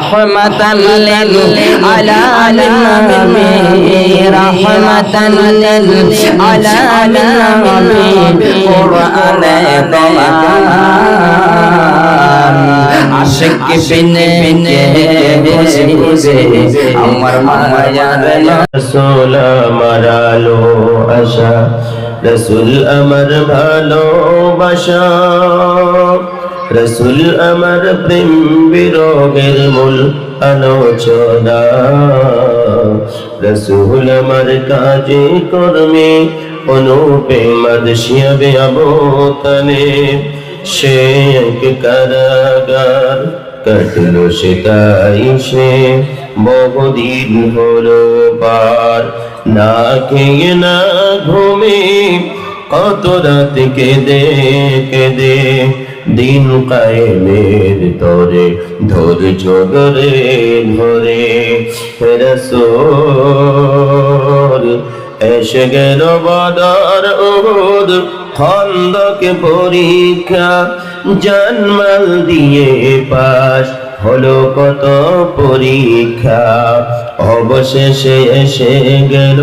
رحمة للعالمين رحمة للعالمين قرآن طبعا عشق بن بن بوزي بوزي عمر مايا رسول مرالو أشا رسول أمر بھالو بشا রসুল আমার প্রেম বিরোগের মূল আলোচনা। রসুল আমার কাজে কর্মে অনুপে মদশিয়াবে আবোতনে সে এক কারাগার কাটলো সে তাই সে। বহুদিন হলো পার, না খেয়ে না ঘুমে, কত রাত কেঁদে কেঁদে দিন কায়েমের তরে, ধৈর্য ধরে ধরে। রসোল এসে গেল বদর ওদ খন্দকে পরীক্ষা, জন্মাল দিয়ে পাশ হলো কত পরীক্ষা। অবশেষে এসে গেল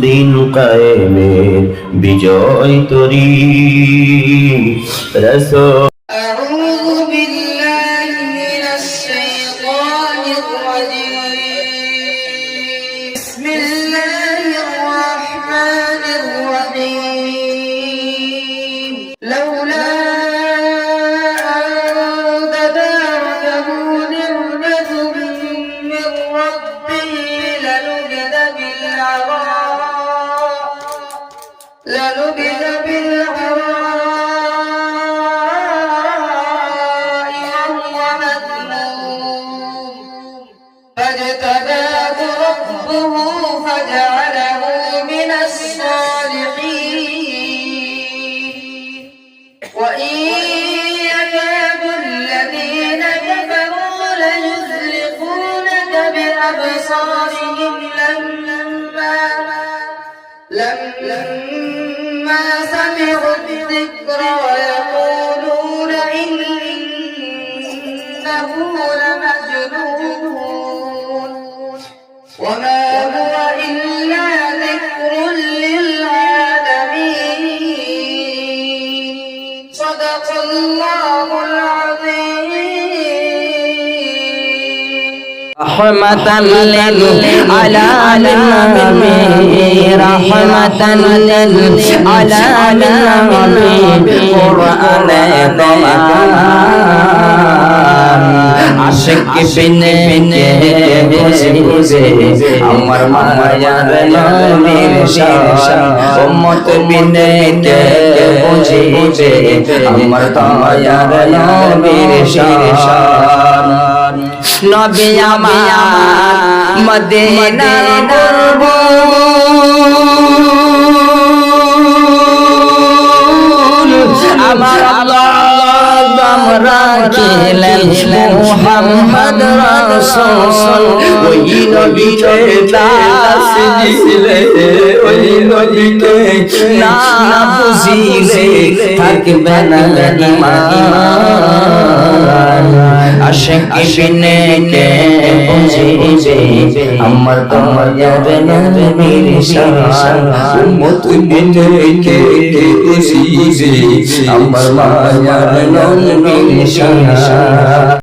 দিন কায়েমের বিজয় তরি। রসো أعوذ بالله من الشيطان الرجيم بسم الله الرحمن الرحيم لولا أن تداركه نعمة من ربه لنبذ بالعراء لنبذ بالعراء لما لما سمعوا الذكر ويقولون إنه لمجنون. وما هو رحمة للعالمين رحمة للعالمين قرآن আশিক বিনে বিনে বুঝে বুঝে আমার মায়ার নবীর শান উম্মত বিনে কে বুঝে বুঝে আমার মায়ার নবীর শান নবী আমার মদিনা করব আমার আল্লাহ আমরা ছিলেন মুহাম্মদ রাসূল, ওই নবীকে দাস দিলে ওই নবীকে না বুঝিলে, থাকবে না ঈমান আশিক বিনে কে বুঝে বুঝে আমার তোমার নবীর শান। উম্মত বিনে কে বুঝিবে, আমার মায়ার নবীর শান।